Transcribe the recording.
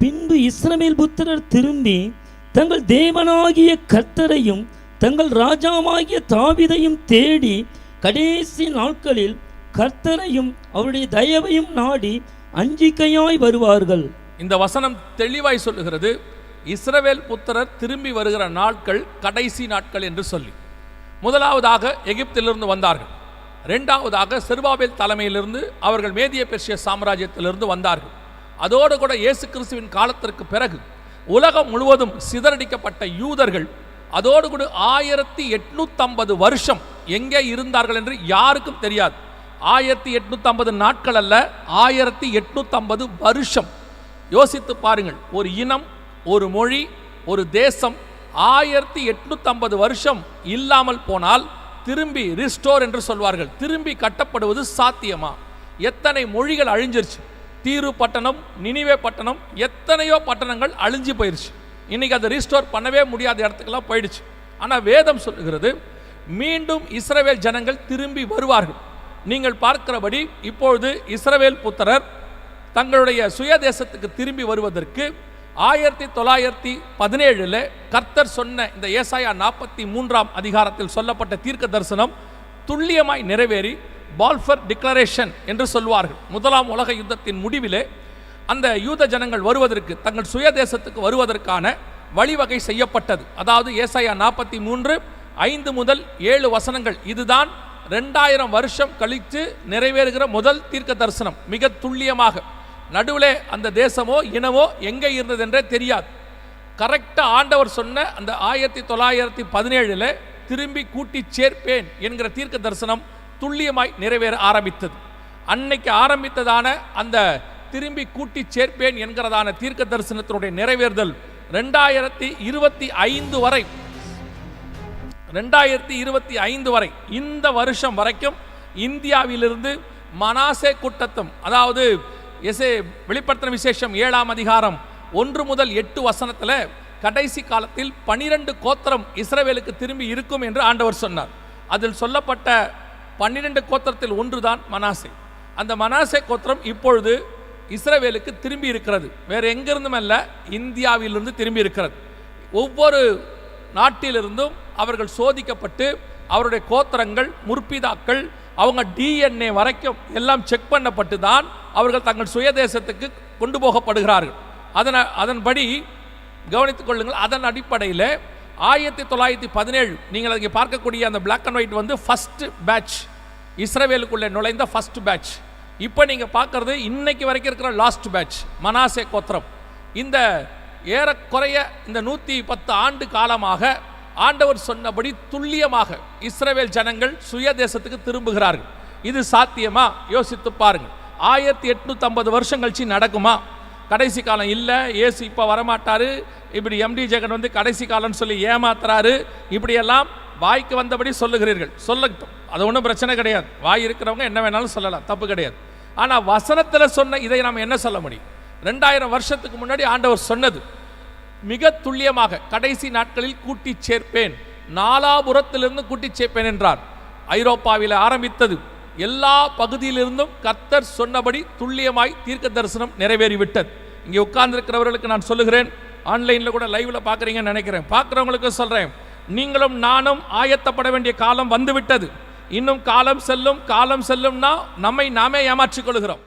பின்பு இஸ்ரவேல் புத்திரர் திரும்பி தங்கள் தேவனாகிய கர்த்தரையும் தங்கள் ராஜாவாகிய தாவிதையும் தேடி கடைசி நாட்களில் கர்த்தரையும் அவருடைய தயவையும் நாடி அஞ்சிக்கையாய் வருவார்கள். இந்த வசனம் தெளிவாய் சொல்லுகிறது. இஸ்ரவேல் புத்திரர் திரும்பி வருகிற நாட்கள் கடைசி நாட்கள் என்று சொல்லி. முதலாவதாக எகிப்திலிருந்து வந்தார்கள். ரெண்டாவதாக செருபாபேல் தலைமையிலிருந்து அவர்கள் மேதிய பெர்ஷிய சாம்ராஜ்யத்திலிருந்து வந்தார்கள். அதோடு கூட இயேசு கிறிஸ்துவின் காலத்திற்கு பிறகு உலகம் முழுவதும் சிதறடிக்கப்பட்ட யூதர்கள் அதோடு கூட ஆயிரத்தி எட்நூத்தம்பது வருஷம் எங்கே இருந்தார்கள் என்று யாருக்கும் தெரியாது. ஆயிரத்தி எட்நூத்தம்பது நாட்கள் அல்ல ஆயிரத்தி எட்நூத்தம்பது வருஷம். யோசித்து பாருங்கள் ஒரு இனம் ஒரு மொழி ஒரு தேசம் ஆயிரத்தி எட்நூத்தம்பது வருஷம் இல்லாமல் போனால் திரும்பி ரிஸ்டோர் என்று சொல்வார்கள். திரும்பி கட்டப்படுவது சாத்தியமா? எத்தனை மொழிகள் அழிஞ்சிருச்சு? தீரு பட்டணம் நினிவே பட்டணம் எத்தனையோ பட்டணங்கள் அழிஞ்சு போயிருச்சு. இன்னைக்கு அதை ரீஸ்டோர் பண்ணவே முடியாத இடத்துக்கெல்லாம் போயிடுச்சு. ஆனால் வேதம் சொல்லுகிறது மீண்டும் இஸ்ரவேல் ஜனங்கள் திரும்பி வருவார்கள். நீங்கள் பார்க்கிறபடி இப்பொழுது இஸ்ரவேல் புத்திரர் தங்களுடைய சுயதேசத்துக்கு திரும்பி வருவதற்கு ஆயிரத்தி தொள்ளாயிரத்தி பதினேழில் கர்த்தர் சொன்ன இந்த ஏசாயா நாற்பத்தி மூன்றாம் அதிகாரத்தில் சொல்லப்பட்ட தீர்க்க தரிசனம் துல்லியமாய் நிறைவேறி பால்ஃபர் டிக்ளரேஷன் என்று சொல்வார்கள் முதலாம் உலக யுத்தத்தின் முடிவிலே அந்த யூத ஜனங்கள் வருவதற்கு தங்கள் சுயதேசத்துக்கு வருவதற்கான வழிவகை செய்யப்பட்டது. அதாவது ஏசாயா நாற்பத்தி மூன்று ஐந்து முதல் ஏழு வசனங்கள். இதுதான் ரெண்டாயிரம் வருஷம் கழித்து நிறைவேறுகிற முதல் தீர்க்க தரிசனம் மிக துல்லியமாக. நடுவிலே அந்த தேசமோ இனமோ எங்கே இருந்தது என்றே தெரியாது. கரெக்டாக ஆண்டவர் சொன்ன அந்த ஆயிரத்தி தொள்ளாயிரத்தி பதினேழில் திரும்பி கூட்டி சேர்ப்பேன் என்கிற தீர்க்க தரிசனம் துல்லியமாய் நிறைவேற ஆரம்பித்தது. அன்னைக்கு ஆரம்பித்ததான அந்த திரும்பி கூட்டி சேர்ப்பேன் என்கிறதான தீர்க்க தரிசனத்தினுடைய நிறைவேறுதல் ரெண்டாயிரத்தி இருபத்தி ஐந்து வரை. ரெண்டாயிரத்தி இருபத்தி ஐந்து வரை. இந்த வருஷம் வரைக்கும் இந்தியாவிலிருந்து மனாசே கூட்டத்தம் அதாவது எசே வெளிப்படுத்தின விசேஷம் ஏழாம் அதிகாரம் ஒன்று முதல் எட்டு வசனத்தில் கடைசி காலத்தில் பனிரெண்டு கோத்திரம் இஸ்ரவேலுக்கு திரும்பி இருக்கும் என்று ஆண்டவர் சொன்னார். அதில் சொல்லப்பட்ட பன்னிரெண்டு கோத்திரத்தில் ஒன்றுதான் மனாசே. அந்த மனாசே கோத்திரம் இப்பொழுது இஸ்ரவேலுக்கு திரும்பி இருக்கிறது. வேறு எங்கிருந்தும் அல்ல இந்தியாவிலிருந்து திரும்பி இருக்கிறது. ஒவ்வொரு நாட்டிலிருந்தும் அவர்கள் சோதிக்கப்பட்டு அவருடைய கோத்திரங்கள் முற்பிதாக்கள் அவங்க டிஎன்ஏ வரைக்கும் எல்லாம் செக் பண்ணப்பட்டு தான் அவர்கள் தங்கள் சுயதேசத்துக்கு கொண்டு போகப்படுகிறார்கள். அதனை அதன்படி கவனித்துக் கொள்ளுங்கள் அதன் அடிப்படையில் ஆயிரத்தி தொள்ளாயிரத்தி பதினேழு நீங்கள் அதை பார்க்கக்கூடிய அந்த பிளாக் அண்ட் ஒயிட் வந்து ஃபஸ்ட் பேட்ச் இஸ்ரேவேலுக்குள்ளே நுழைந்த ஃபஸ்ட் பேட்ச் இப்போ நீங்கள் பார்க்குறது இன்னைக்கு வரைக்கும் இருக்கிற லாஸ்ட் பேட்ச் மனாசே கோத்திரம். இந்த ஏறக்குறைய இந்த நூற்றி பத்து ஆண்டு காலமாக ஆண்டவர் சொன்னபடி துல்லியமாக இஸ்ரேவேல் ஜனங்கள் சுய தேசத்துக்கு திரும்புகிறார்கள். இது சாத்தியமா? யோசித்து பாருங்கள். ஆயிரத்தி எட்நூற்றம்பது வருஷம் கழிச்சு நடக்குமா? கடைசி காலம் இல்லை ஏசு இப்போ வரமாட்டார். இப்படி எம்டி ஜெகன் வந்து கடைசி காலம்னு சொல்லி ஏமாத்துறாரு. இப்படியெல்லாம் வாய்க்கு வந்தபடி சொல்லுகிறீர்கள். சொல்லட்டும் அது ஒன்றும் பிரச்சனை கிடையாது. வாய் இருக்கிறவங்க என்ன வேணாலும் சொல்லலாம் தப்பு கிடையாது. ஆனால் வசனத்தில் சொன்ன இதை நாம் என்ன சொல்ல முடியும்? ரெண்டாயிரம் வருஷத்துக்கு முன்னாடி ஆண்டவர் சொன்னது மிக துல்லியமாக கடைசி நாட்களில் கூட்டி சேர்ப்பேன். நாலாபுரத்திலிருந்து கூட்டி சேர்ப்பேன் என்றார். ஐரோப்பாவில் ஆரம்பித்தது எல்லா பகுதியிலிருந்தும் கர்த்தர் சொன்னபடி துல்லியமாய் தீர்க்க தரிசனம் நிறைவேறிவிட்டது. இங்கே உட்கார்ந்துருக்கிறவர்களுக்கு நான் சொல்லுகிறேன் ஆன்லைனில் கூட லைவில் பார்க்குறீங்கன்னு நினைக்கிறேன். பார்க்குறவங்களுக்கு சொல்கிறேன் நீங்களும் நானும் ஆயத்தப்பட வேண்டிய காலம் வந்துவிட்டது. இன்னும் காலம் செல்லும் காலம் செல்லும்னா நம்மை நாமே ஏமாற்றிக் கொள்கிறோம்